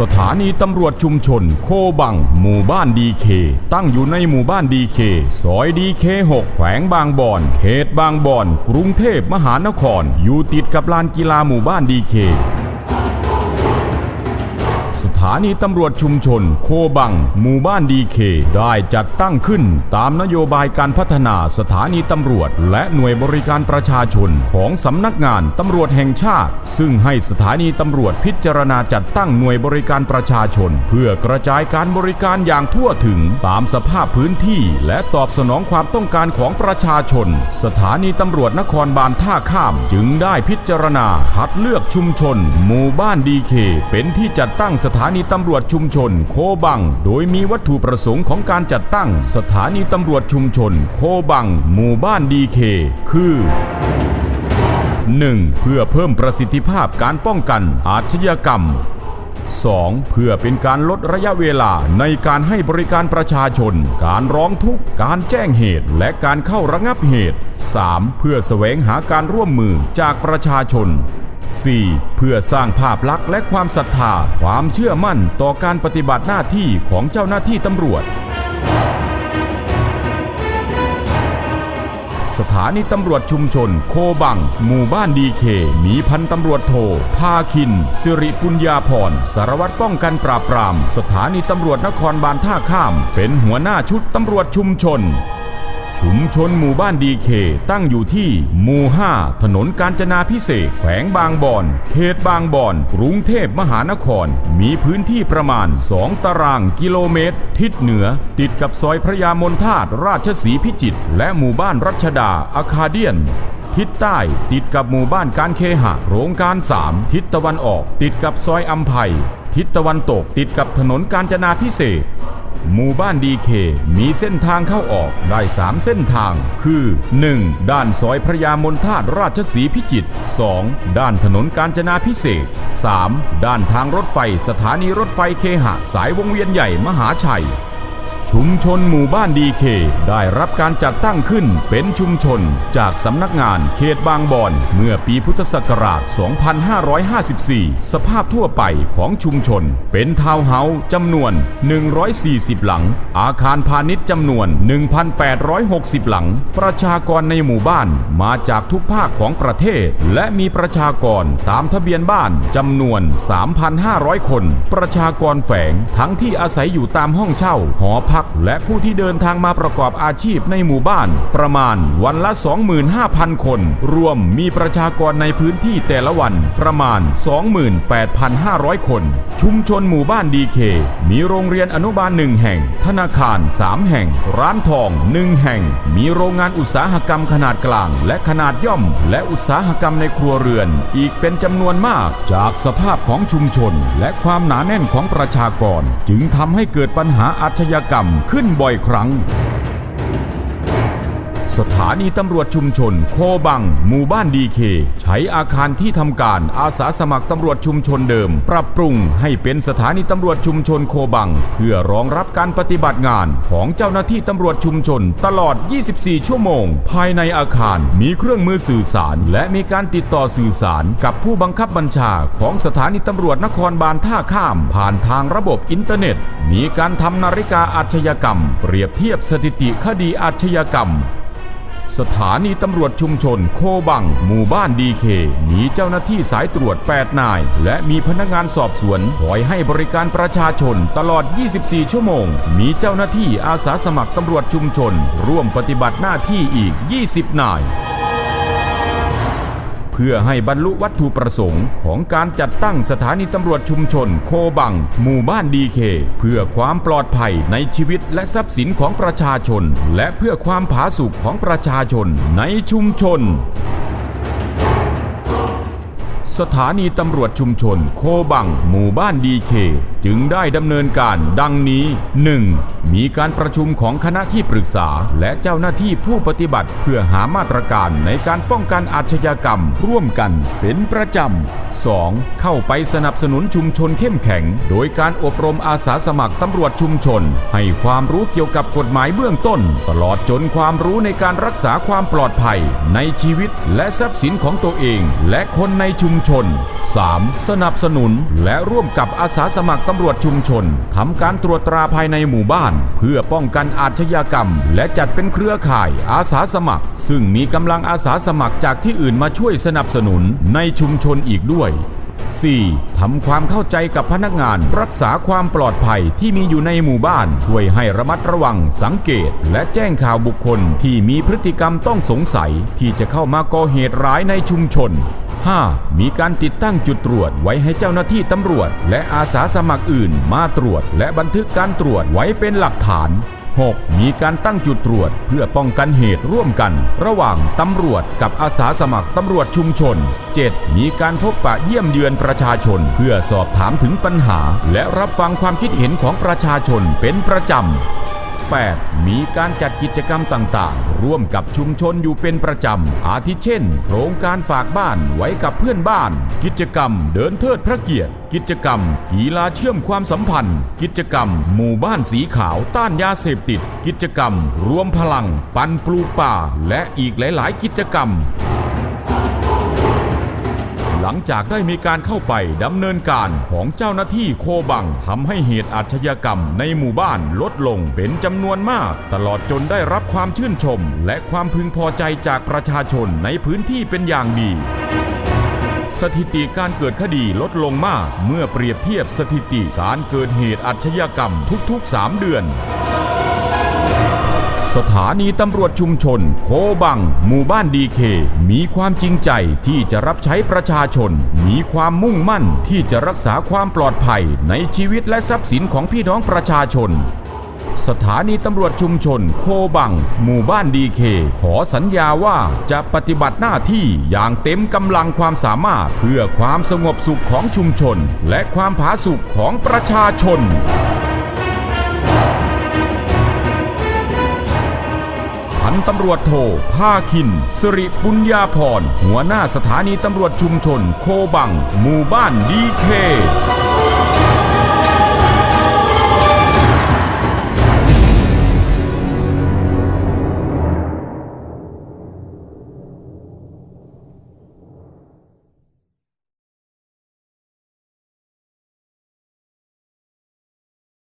สถานีตำรวจชุมชน โคบัง หมู่บ้านดีเค ตั้งอยู่ในหมู่บ้านดีเคซอยดีเค6แขวงบางบอน เขตบางบอน กรุงเทพมหานคร อยู่ติดกับลานกีฬาหมู่บ้านดีเค ถานีตำรวจชุมชน โคบัง หมู่บ้านดีเค ได้จัดตั้งขึ้น ตามนโยบายการพัฒนาสถานีตำรวจ และหน่วยบริการประชาชนของสำนักงานตำรวจแห่งชาติ ซึ่งให้สถานีตำรวจพิจารณาจัดตั้งหน่วยบริการประชาชน เพื่อกระจายการบริการอย่างทั่วถึงตามสภาพพื้นที่ และตอบสนองความต้องการของประชาชน สถานีตำรวจนครบาลท่าข้ามจึงได้พิจารณาคัดเลือกชุมชน หมู่บ้านดีเคเป็นที่จัดตั้งสถานนีตำรวจชุมชน โคบัง โดยมีวัตถุประสงค์ของการจัดตั้ง สถานีตำรวจชุมชน โคบัง หมู่บ้านดีเค คือ 1. เพื่อเพิ่มประสิทธิภาพการป้องกันอาชญากรรม 2. เพื่อเป็นการลดระยะเวลาในการให้บริการประชาชน การร้องทุกข์ การแจ้งเหตุ และการเข้าระงับเหตุ 3. เพื่อแสวงหาการร่วมมือจากประชาชน 4. เพื่อสร้างภาพลักษณ์และความศรัทธาความเชื่อมั่นต่อการปฏิบัติหน้าที่ของเจ้าหน้าที่ตำรวจ สถานีตำรวจชุมชน โคบัง หมู่บ้านดีเค มีพันตำรวจโทภาคิน สิริปุญญาพรสารวัตรป้องกันปราบปราม สถานีตำรวจนครบาลท่าข้าม เป็นหัวหน้าชุดตำรวจชุมชน ชุมชนหมู่บ้านดีเคตั้งอยู่ที่หมู่ 5 ถนนกาญจนาพิเศษแขวงบางบอน เขตบางบอน กรุงเทพมหานคร มีพื้นที่ประมาณ 2 ตารางกิโลเมตร ทิศเหนือ ติดกับซอยพระยามนทาตราชสีพิจิตรและหมู่บ้านรัชดาอาคาเดียนทิศใต้ติดกับหมู่บ้านการเคหะโรงการ3ทิศตะวันออก ติดกับซอยอัมไพทิศตะวันตกติดกับถนนกาญจนาพิเศษ หมู่บ้านดีเคมีเส้นทางเข้าออกได้ 3 เส้นทาง คือ 1. ด้านซอยพระยามนทาตราชสีพิจิตร 2. ด้านถนนกาญจนาพิเศษ 3. ด้านทางรถไฟสถานีรถไฟเคหะสายวงเวียนใหญ่มหาชัย ชุมชนหมู่บ้านดีเคได้รับการจัดตั้งขึ้นเป็นชุมชนจากสำนักงานเขตบางบอนเมื่อปีพุทธศักราช 2554 สภาพทั่วไปของชุมชน เป็นทาวน์เฮาส์จำนวน 140 หลัง อาคารพาณิชย์จำนวน 1,860 หลัง ประชากรในหมู่บ้านมาจากทุกภาคของประเทศ และมีประชากรตามทะเบียนบ้านจำนวน 3,500 คน ประชากรแฝงทั้งที่อาศัยอยู่ตามห้องเช่าหอพักและผู้ที่เดินทางมาประกอบอาชีพในหมู่บ้าน ประมาณวันละ 25,000 คน รวมมีประชากรในพื้นที่แต่ละวันประมาณ 28,500 คน ชุมชนหมู่บ้านดีเค มีโรงเรียนอนุบาลหนึ่งแห่ง ธนาคาร 3 แห่ง ร้านทองหนึ่งแห่ง มีโรงงานอุตสาหกรรมขนาดกลาง และขนาดย่อม และอุตสาหกรรมในครัวเรือน อีกเป็นจำนวนมากจากสภาพของชุมชน และความหนาแน่นของประชากร จึงทำให้เกิดปัญหาอาชญากรรมขึ้นบ่อยครั้ง สถานีตำรวจชุมชน โคบัง หมู่บ้านดีเค ใช้อาคารที่ทำการอาสาสมัครตำรวจชุมชนเดิม ปรับปรุงให้เป็นสถานีตำรวจชุมชนโคบัง เพื่อรองรับการปฏิบัติงานของเจ้าหน้าที่ตำรวจชุมชน ตลอด 24 ชั่วโมง ภายในอาคารมีเครื่องมือสื่อสาร และมีการติดต่อสื่อสารกับผู้บังคับบัญชาของสถานีตำรวจนครบาลท่าข้าม ผ่านทางระบบอินเทอร์เน็ต มีการทำนาฬิกาอาชญากรรม เปรียบเทียบสถิติคดีอาชญากรรม สถานีตำรวจชุมชนโคบัง หมู่บ้านดีเคมีเจ้าหน้าที่สายตรวจ 8 นาย และมีพนักงานสอบสวนคอยให้บริการประชาชนตลอด 24 ชั่วโมง มีเจ้าหน้าที่อาสาสมัครตำรวจชุมชน ร่วมปฏิบัติหน้าที่อีก 20 นาย เพื่อให้บรรลุวัตถุประสงค์ของการจัดตั้งสถานีตำรวจชุมชน โคบัง หมู่บ้านดีเค เพื่อความปลอดภัยในชีวิตและทรัพย์สินของประชาชน และเพื่อความผาสุกของประชาชนในชุมชน สถานีตำรวจชุมชน โคบัง หมู่บ้านดีเค จึงได้ดำเนินการดังนี้ 1. มีการประชุมของคณะที่ปรึกษา และเจ้าหน้าที่ผู้ปฏิบัติเพื่อหามาตรการในการป้องกันอาชญากรรมร่วมกันเป็นประจำ 2. เข้าไปสนับสนุนชุมชนเข้มแข็ง โดยการอบรมอาสาสมัครตำรวจชุมชน ให้ความรู้เกี่ยวกับกฎหมายเบื้องต้น ตลอดจนความรู้ในการรักษาความปลอดภัย ในชีวิตและทรัพย์สินของตัวเอง และคนในชุมชน 3. สนับสนุนและร่วมกับอาสาสมัครตำรวจชุมชนทำการตรวจตราภายในหมู่บ้าน เพื่อป้องกันอาชญากรรม และจัดเป็นเครือข่ายอาสาสมัคร ซึ่งมีกำลังอาสาสมัครจากที่อื่นมาช่วยสนับสนุนในชุมชนอีกด้วย 4. ทำความเข้าใจกับพนักงานรักษาความปลอดภัยที่มีอยู่ในหมู่บ้าน ช่วยให้ระมัดระวัง สังเกต และแจ้งข่าวบุคคลที่มีพฤติกรรมต้องสงสัย ที่จะเข้ามาก่อเหตุร้ายในชุมชน 5. มีการติดตั้งจุดตรวจไว้ให้เจ้าหน้าที่ตำรวจ และอาสาสมัครอื่น มาตรวจ และบันทึกการตรวจไว้เป็นหลักฐาน 6. มีการตั้งจุดตรวจเพื่อป้องกันเหตุร่วมกัน ระหว่างตำรวจกับอาสาสมัครตำรวจชุมชน 7. มีการพบปะเยี่ยมเยือนประชาชน เพื่อสอบถามถึงปัญหา และรับฟังความคิดเห็นของประชาชนเป็นประจำ 8. มีการจัดกิจกรรมต่างๆ ร่วมกับชุมชนอยู่เป็นประจำ อาทิเช่น โครงการฝากบ้านไว้กับเพื่อนบ้าน กิจกรรมเดินเทิดพระเกียรติ กิจกรรม กีฬาเชื่อมความสัมพันธ์ กิจกรรม หมู่บ้านสีขาวต้านยาเสพติด กิจกรรม รวมพลัง ปันปลูกป่า และอีกหลาย ๆ กิจกรรม หลังจากได้มีการเข้าไปดำเนินการของเจ้าหน้าที่โคบังทำให้เหตุอาชญากรรมในหมู่บ้านลดลงเป็นจำนวนมาก ตลอดจนได้รับความชื่นชม และความพึงพอใจจากประชาชนในพื้นที่เป็นอย่างดีสถิติการเกิดคดีลดลงมาก เมื่อเปรียบเทียบสถิติการเกิดเหตุอาชญากรรมทุกๆ 3 เดือน สถานีตำรวจชุมชน โคบัง หมู่บ้านดีเค มีความจริงใจที่จะรับใช้ประชาชน มีความมุ่งมั่นที่จะรักษาความปลอดภัยในชีวิตและทรัพย์สินของพี่น้องประชาชน สถานีตำรวจชุมชน โคบัง หมู่บ้านดีเค ขอสัญญาว่าจะปฏิบัติหน้าที่อย่างเต็มกำลังความสามารถ เพื่อความสงบสุขของชุมชน และความผาสุกของประชาชน นตำรวจโทภาคิน สิริปุญญาพร หัวหน้าสถานีตำรวจชุมชน โคบัง หมู่บ้านดีเค